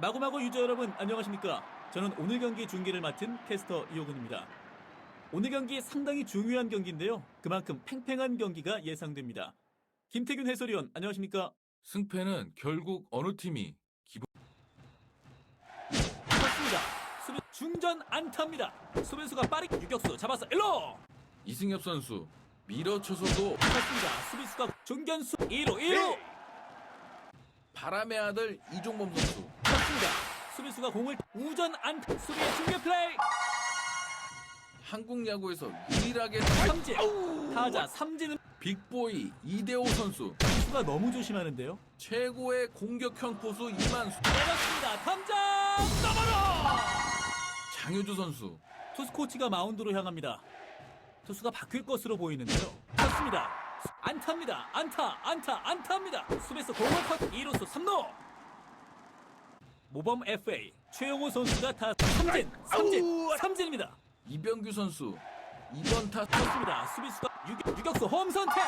마구마구 유저 여러분 안녕하십니까? 저는 오늘 경기 중계를 맡은 캐스터 이호근입니다. 오늘 경기 상당히 중요한 경기인데요. 그만큼 팽팽한 경기가 예상됩니다. 김태균 해설위원 안녕하십니까? 승패는 결국 어느 팀이 맞습니다. 수비 중전 안타입니다. 수비수가 빠르게 유격수 잡았어. 일로! 이승엽 선수 밀어쳐서도 맞습니다. 수비수가 중견수 1루 1루! 바람의 아들 이종범 선수 맞습니다. 수비수가 공을 우전 안타 수비의 중계 플레이 한국 야구에서 유일하게 삼진 타자 삼진은 빅보이 이대호 선수 수가 너무 조심하는데요. 최고의 공격형 포수 이만수 때렸습니다. 탐장 더블로 장효주 선수 투수 코치가 마운드로 향합니다. 투수가 바뀔 것으로 보이는데요. 맞습니다. 안타입니다. 안타, 안타, 안타입니다. 수비수 공을 컷 2루수 3루. 모범 FA 최용호 선수가 다 삼진, 삼진, 삼진입니다. 이병규 선수 이번 타 맞습니다. 수비수가 유격, 유격수 홈 선택.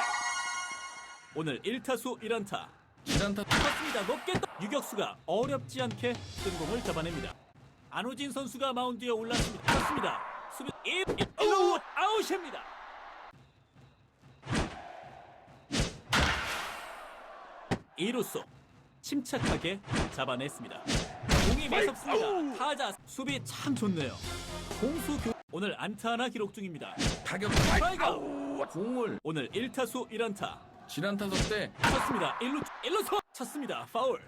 오늘 1타수 1안타. 지난타 맞습니다. 높게 떠 유격수가 어렵지 않게 뜬 공을 잡아냅니다. 안호진 선수가 마운드에 올랐습니다. 맞습니다. 수비 1, 1루 아웃입니다. 이루수 침착하게 잡아냈습니다. 공이 매섭습니다. 타자 수비 참 좋네요. 공수 교 오늘 안타 하나 기록 중입니다. 타격 스트라이크 공을 오늘 1타수 1안타 지난 타석 때 쳤습니다. 1루 1루수 쳤습니다. 파울.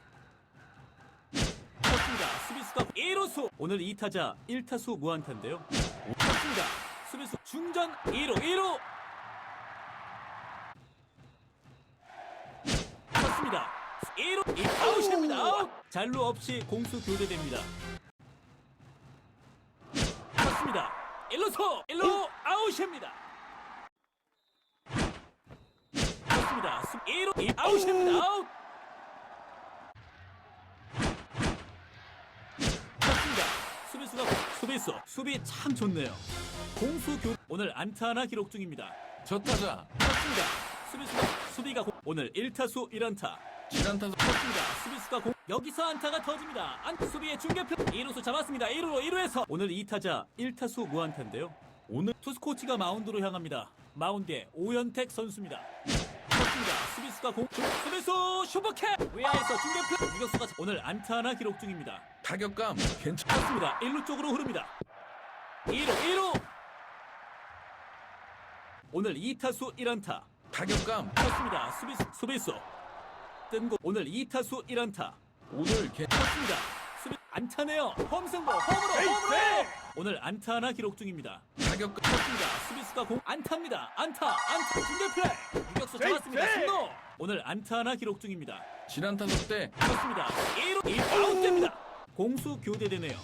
쳤습니다. 수비수가 1루수 오늘 2타자 1타수 무안타인데요. 쳤습니다. 수비수 중전 2루 2루 쳤습니다. 1루 2 아웃입니다. 아웃. 잘루 없이 공수 교대됩니다. 쳤습니다. 1루수 1루 아웃입니다. 쳤습니다. 1루 2 아웃입니다. 아웃. 수비수가 수비수 수비 참 좋네요. 공수 교 오늘 안타 하나 기록 중입니다. 저 타자 쳤습니다. 수비수가 수비가 공- 오늘 1타수 1안타. 지난 타석 쳤습니다. 수비수가 공 여기서 안타가 터집니다. 안 수비의 중계표 2루수 잡았습니다. 1루로 1루에서 오늘 2타자 1타수 무안타인데요. 오늘 투수 코치가 마운드로 향합니다. 마운드에 오현택 선수입니다. 쳤습니다. 수비수가 공 수비수 슈퍼캐 외야에서 중계표 유격수가 오늘 안타 하나 기록 중입니다. 타격감 괜찮 쳤습니다. 1루 쪽으로 흐릅니다. 2루 1루 오늘 2타수 1안타 타격감 쳤습니다. 수비수 수비수 뜬고 오늘 2타수 1안타 오늘 괜 쳤습니다. 수비 안타네요. 홈승부 홈으로 홈으로 오늘 안타 하나 기록 중입니다. 타격감 쳤습니다. 수비수가 공 안타입니다. 안타 안타 중계 플레이 유격수 잡았습니다. 승로 오늘 안타 하나 기록 중입니다. 지난 타석 때 쳤습니다. 1루 1 아웃됩니다. 공수 교대되네요.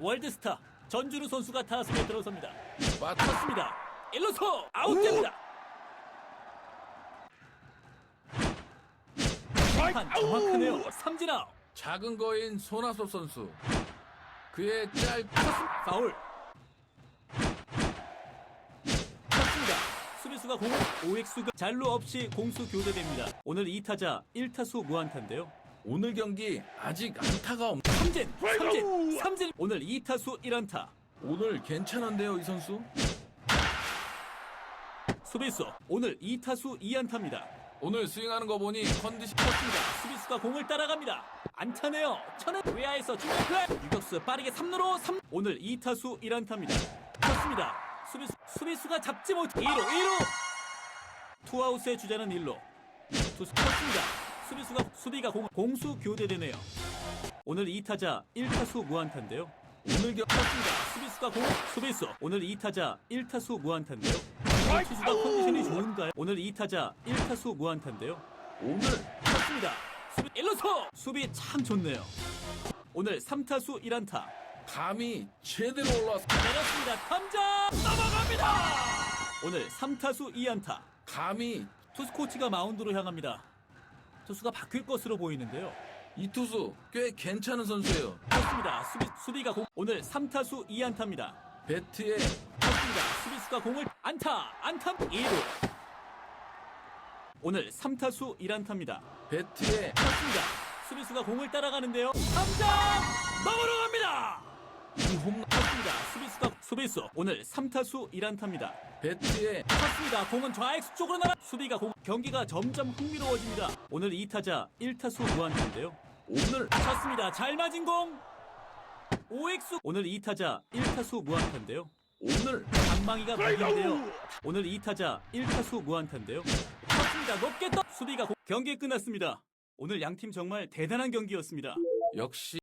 월드스타 전준우 선수가 타석에 들어섭니다. 쳤습니다. 1루수 아웃됩니다. 심판 정확하네요. 삼진 아웃. 작은 거인 손아섭 선수 그의 짧 파울. 쳤습니다. 수비수가 공을 오익수가 잘루 없이 공수 교대됩니다. 오늘 2타자 1타수 무안타인데요. 오늘 경기 아직 안타가 없 삼진, 삼진, 삼진. 오늘 2타수 1안타. 오늘 괜찮은데요 이 선수 수비수 오늘 2타수 2안타입니다. 오늘 스윙하는 거 보니 컨디션 쳤습니다. 수비수가 공을 따라갑니다. 안타네요. 천은 외야에서 플레이. 유격수 빠르게 3루로 3. 오늘 2타수 1안타입니다. 쳤습니다. 수비수 수비수가 잡지 못. 2루 1루. 투아웃의 주자는 1루. 투수 쳤습니다. 수비수가 수비가 공, 공수 교대되네요. 오늘 2타자 1타수 무안타인데요. 오늘 경 쳤습니다. 수비수가 공 수비수 오늘 2타자 1타수 무안타인데요. 오늘 투수가 컨디션이 좋은가요? 오늘 2타자 1타수 무안타인데요. 오늘 쳤습니다. 수비 1루수 수비 참 좋네요. 오늘 3타수 1안타 감이 제대로 올라왔 내렸습니다. 탐장 넘어갑니다. 오늘 3타수 2안타 감이 투수 코치가 마운드로 향합니다. 투수가 바뀔 것으로 보이는데요. 이 투수 꽤 괜찮은 선수예요 쳤습니다. 수비 수비가 공 오늘 3타수 2안타입니다. 배트에 쳤습니다. 수비수가 공을 안타 안타 2루 오늘 3타수 1안타입니다. 배트에 쳤습니다. 수비수가 공을 따라가는데요. 3점 넘어로 갑니다. 이홈 쳤습니다. 수비수가 수비수 오늘 3타수 1안타입니다. 배트에 쳤습니다. 공은 좌익수 쪽으로 날아 수비가 공 경기가 점점 흥미로워집니다. 오늘 2타자 1타수 무안타인데요. 오늘 쳤습니다. 잘 맞은 공. 오익수 오늘 2타자 1타수 무안타인데요. 오늘 방망이가 막인데요. 오늘 2타자 1타수 무안타인데요. 쳤습니다. 높게 떠 수비가 공... 경기 끝났습니다. 오늘 양팀 정말 대단한 경기였습니다. 역시